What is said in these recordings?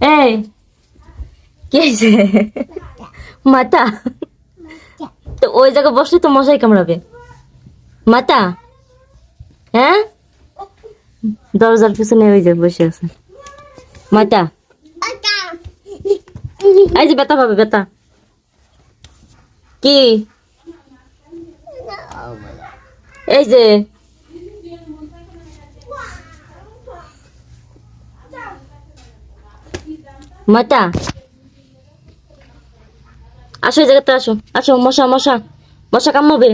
এই কি হয়েছে মাথা তো ওই জায়গায় বসলে তো মশাই কামড়াবে। মাতা? হ্যাঁ? দরজার পিছনে ওই যে বসে আছে। মাতা? এই যে ব্যথা পাবে, ব্যথা। কি? এই যে মাতা। আসো এই জায়গাতে আসো। আসো মশা মশা। মশা কামাবে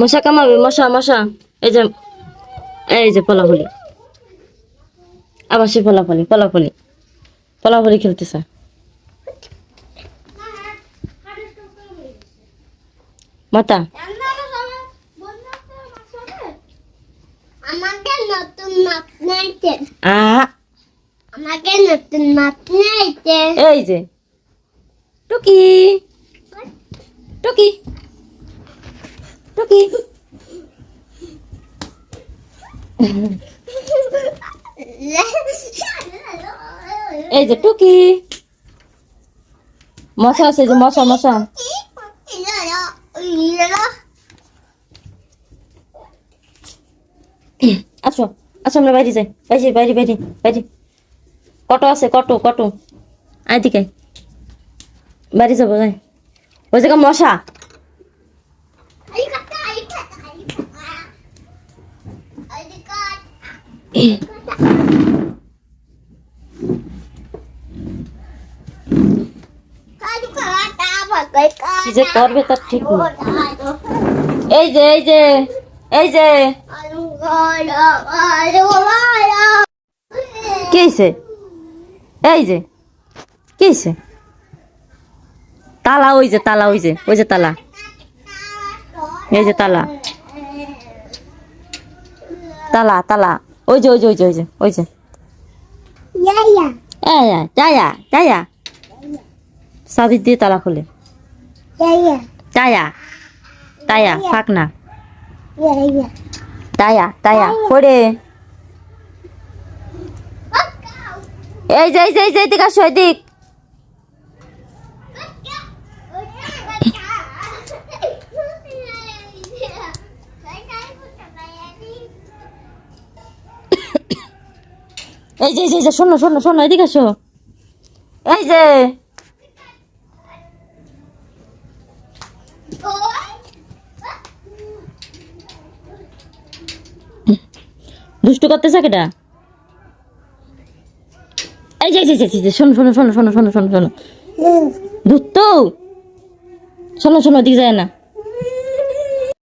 মশা কামাবে মশা মশা। এই যে এই যে পলাফলি। আবার সে পলাফলি পলাফলি। পলাফলি খেলতেছে। মাতা। আমাকে নতুন মাপ নাইতে। আ আমাকে নতুন মাপ নাইতে। এই যে। টুকি। টুকি। টুকি। এই যে টুকি। মশা আছে যে, মশা মশা। আসো আসো আমরা বাইরে যাই। বাইরে বাইরে বাইরে বাইরে। কটো আছে? কটো কটো? আয় দিকে বাইরে যাব যাই ওই জায়গা মশা। কি যে করবে তার ঠিক নেই। এই যে এই যে এই যে। কি এই যে কি হয়েছে তালা ওই যে তালা ওই যে ওই যে তালা। এই যে তালা। তালা তালা। ওই যে ওই যে ওই যে ওই যে ওই যে। এই যা যায়া যায়া। চাবি দিয়ে তালা খুলে। যায়া তায়া ফাঁক না। তায়া তায়া করে এই যে এই যে এই যে এদিকে আসো এদিক। এই যে এই যে, শোনো শোনো শোনো এদিকে আসো। এই যে। দুষ্টু করতেছে কেটা? এই যে শোনো শোনো শোনো শোনো শোনো শোনো শোনো। দুধ তো শোনো শোনো দিকে যায় না।